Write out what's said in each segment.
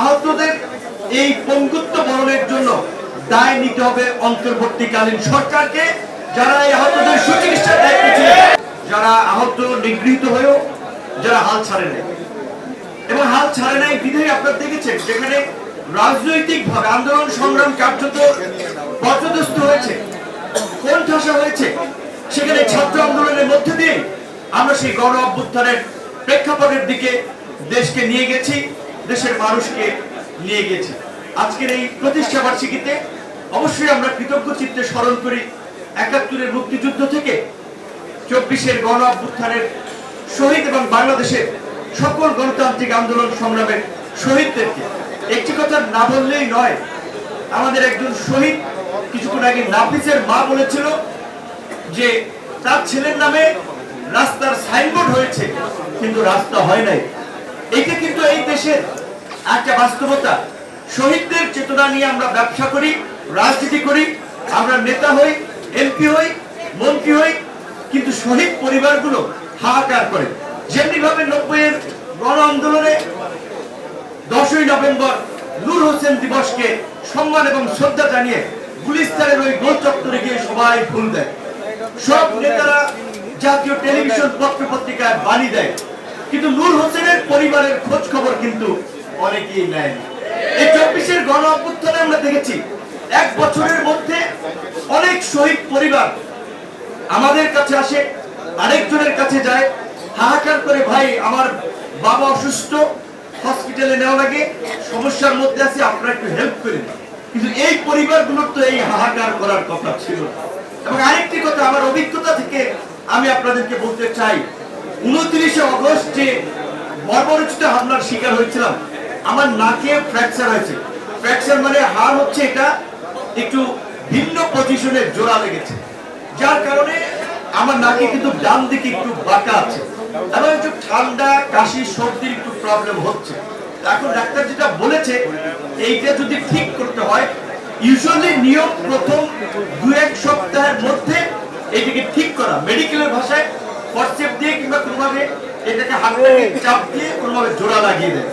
আহতদের এই পঙ্গুত্ব বরণের জন্য দায় নিতে হবে অন্তর্বর্তীকালীন সরকারকে। যারা এই আহতদের সুচিকিৎসার দায়িত্ব যারা আহত নিগৃহীত হয়েও, যারা হাল ছাড়ে নাই। এবং হাল ছাড়ে নাই বিধায় আপনারা দেখেছেন, যেখানে রাজনৈতিক ভাবে আন্দোলন সংগ্রাম কার্যত পর্যদস্ত হয়েছে কোন ঠাসা হয়েছে। সেখানে ছাত্র আন্দোলনের মধ্যে দিয়ে আমরা সেই গণ অভ্যুত্থানের প্রেক্ষাপটের দিকে দেশকে নিয়ে গেছি। দেশের মানুষকে নিয়ে গেছি। আজকের এই প্রতিষ্ঠা বার্ষিকীতে অবশ্যই আমরা কৃতজ্ঞ চিত্তে স্মরণ করি, একাত্তরের মুক্তিযুদ্ধ থেকে চব্বিশের গণ অভ্যুত্থানের শহীদ এবং বাংলাদেশের সকল গণতান্ত্রিক আন্দোলন সংগ্রামের শহীদদেরকে। একটি কথা না বললেই নয়, আমাদের একজন শহীদ কিছুক্ষণ আগে নাফিসের মা বলেছিল যে, তার ছেলের নামে রাস্তার সাইনবোর্ড হয়েছে, কিন্তু রাস্তা হয় নাই। এটা কিন্তু এই দেশের একটা বাস্তবতা। শহীদদের চেতনা নিয়ে আমরা ব্যবসা করি, রাজনীতি করি, আমরা নেতা হই এমপি হই, মন্ত্রী হই, কিন্তু শহীদ পরিবারগুলো হাহাকার করে। যেমনি ভাবে নব্বইয়ের গণ আন্দোলনে দশই নভেম্বর নূর হোসেন দিবসকে সম্মান এবং শ্রদ্ধা জানিয়ে গুলিস্তানের ওই গোল চত্বরে গিয়ে সবাই ফুল দেয়। সব নেতারা জাতীয় টেলিভিশন পত্র পত্রিকায় বাণী দেয়। কিন্তু নূর হোসেনের পরিবারের খোঁজ খবর কিন্তু অনেকেই নেয়। এই চব্বিশের গণ অভ্যুত্থানে আমরা দেখেছি, এক বছরের মধ্যে অনেক শহীদ পরিবার আমাদের কাছে আসে, আরেকজনের কাছে যায়, হাহাকার করে, ভাই, আমার বাবা অসুস্থ, হসপিটালে নেওয়া লাগে, সমস্যার মধ্যে আছে, আপনারা একটু হেল্প করেন কিন্তু এই পরিবারগুলোর তো এই হাহাকার করার কথা ছিল এবং আরেকটি কথা, আমার অভিজ্ঞতা থেকে আমি আপনাদেরকে বলতে চাই, উনত্রিশে অগস্ট যে বর্বরচিত হামলার শিকার হয়েছিলাম আমার নাকে ফ্র্যাকচার হয়েছে। ফ্র্যাকচার মানে হাড় হচ্ছে এটা একটু ভিন্ন পজিশনে জোড়া লেগেছে। যার কারণে আমার নাকে কিন্তু ডান দিকে একটু বাঁকা আছে। এবং একটু ঠান্ডা, কাশি, সর্দির একটু প্রবলেম হচ্ছে। এখন ডাক্তার যেটা বলেছে, এইটা যদি ঠিক করতে হয় ইউজুয়ালি নিয়ম প্রথম দু এক সপ্তাহের মধ্যে এটাকে ঠিক করা। মেডিকেলের ভাষায় ফরসেপ দিয়ে কিংবা কোনোভাবে এটাকে হাতটাকে চাপ দিয়ে কোনোভাবে জোড়া লাগিয়ে দেয়।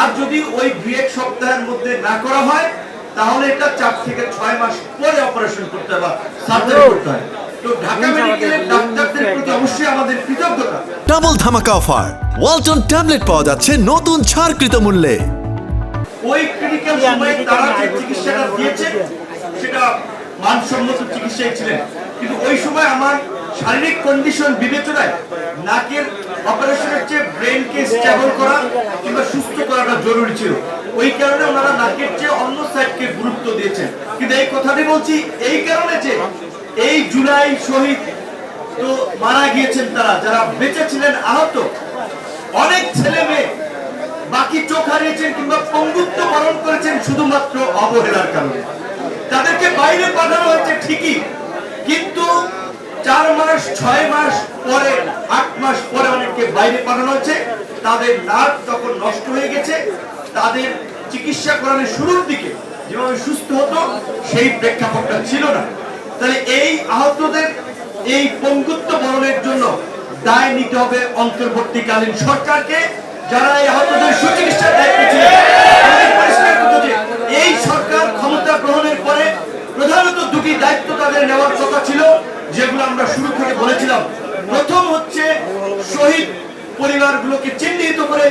আর যদি ওই দুই এক সপ্তাহের মধ্যে না করা হয় তাহলে এটা চার থেকে ছয় মাস পরে অপারেশন করতে হয় বা সার্জারি করতে হয়। তো ঢাকা মেডিকেলের ডাক্তারদের প্রতি অবশ্যই আমাদের কৃতজ্ঞতা। ডাবল ধামাকা অফার ওয়ালটন ট্যাবলেট পাওয়া যাচ্ছে নতুন ছাড়কৃত মূল্যে। ওই ক্রিটিক্যাল সময়ে তারা যে চিকিৎসাটা দিয়েছে সেটা মানসম্মত চিকিৎসায় ছিলেন। কিন্তু ওই সময় আমার শারীরিক কন্ডিশন বিবেচনায় নাকের অপারেশনের চেয়ে ব্রেনকে স্টেবল করা কিংবা সুস্থ করাটা জরুরি ছিল। ওই কারণে ওনারা নাকের চেয়ে অন্য সাইডকে গুরুত্ব দিয়েছেন। কিন্তু এই কথাটি বলছি এই কারণে যে এই জুলাই শহীদ তো মারা গিয়েছেন তারা, যারা বেঁচে ছিলেন আহত। অনেক ছেলে মেয়ে বাকি চোখ হারিয়েছেন কিংবা পঙ্গুত্ব বরণ করেছেন শুধুমাত্র অবহেলার কারণে। তাদেরকে বাইরে পাঠানো হয়েছে ঠিকই, কিন্তু চার মাস, ছয় মাস পরে, আট মাস পরে অনেককে বাইরে পাঠানো হয়েছে তাদের নার্ভ তখন নষ্ট হয়ে গেছে, তাদের চিকিৎসা করানোর শুরুর দিকে যেভাবে সুস্থ হতো, সেই প্রেক্ষাপটটা ছিল না। তাহলে এই আহতদের এই পঙ্গুত্ব বরণের জন্য দায় নিতে হবে অন্তর্বর্তীকালীন সরকারকে, যারা এই আহতদের সুচিকিৎসার দায়িত্ব ছিল আমাদের পরিষ্কার করতে যে এই সরকার ক্ষমতা গ্রহণের পরে প্রধানত দুটি দায়িত্ব তাদের নেওয়ার কথা ছিল যেগুলো আমরা শুরু থেকে বলেছিলাম প্রথম হচ্ছে শহীদ পরিবারগুলোকে চিহ্নিত করে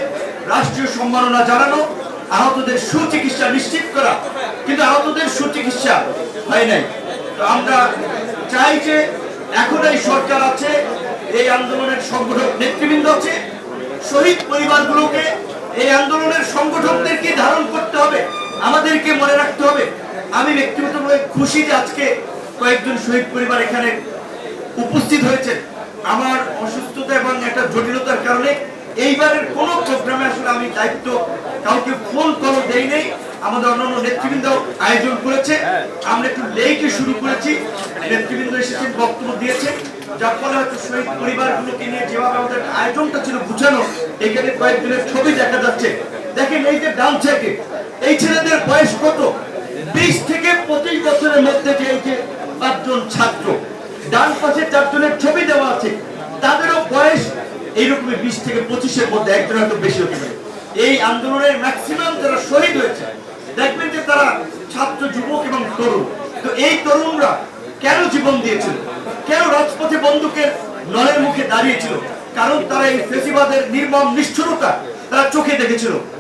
রাষ্ট্রীয় সম্মাননা জানানো, আহতদের সুচিকিৎসা নিশ্চিত করা। কিন্তু আহতদের সুচিকিৎসা হয় নাই। আমরা চাই যে এখন এই সরকার আছে, এই আন্দোলনের সংগঠক নেতৃবৃন্দ আছে, শহীদ পরিবারগুলোকে এই আন্দোলনের সংগঠকদেরকে ধারণ করতে হবে, আমাদেরকে মনে রাখতে হবে। আমি ব্যক্তিগতভাবে খুশি যে আজকে কয়েকজন শহীদ পরিবার এখানে উপস্থিত হয়েছে আমার অসুস্থতা এবং একটা জটিলতার কারণে এইবারের কোনো প্রোগ্রামে আসলে আমি দায়িত্ব কাউকে ফোন কল দেই নেই। আমাদের অন্যান্য নেতৃবৃন্দ আয়োজন করেছে। আমরা একটু লেটে শুরু করেছি। নেতৃবৃন্দ এসেছেন, বক্তব্য দিয়েছেন। যার ফলে হয়তো শহীদ পরিবারগুলোকে নিয়ে যেভাবে আমাদের আয়োজনটা ছিল বুঝানো এখানে কয়েকজনের ছবি দেখা যাচ্ছে। দেখেন এই যে ডান থেকে এই ছেলেদের বয়স কত? বিশ থেকে পঁচিশ বছরের মধ্যে যে এই যে পাঁচজন ছাত্র ডান পাশে চারজনের ছবি দেওয়া আছে। তাদেরও বয়স এইরকমই বিশ থেকে পঁচিশের মধ্যে, একজন হয়তো বেশি হতে পারে। এই আন্দোলনের ম্যাক্সিমাম যারা শহীদ হয়েছে, দেখবেন যে তারা ছাত্র, যুবক এবং তরুণ। তো এই তরুণরা কেন জীবন দিয়েছিল? কেন রাজপথে বন্দুকের নলের মুখে দাঁড়িয়েছিল? কারণ তারা এই ফেসিবাদের নির্মম নিষ্ঠুরতা তারা চোখে দেখেছিল।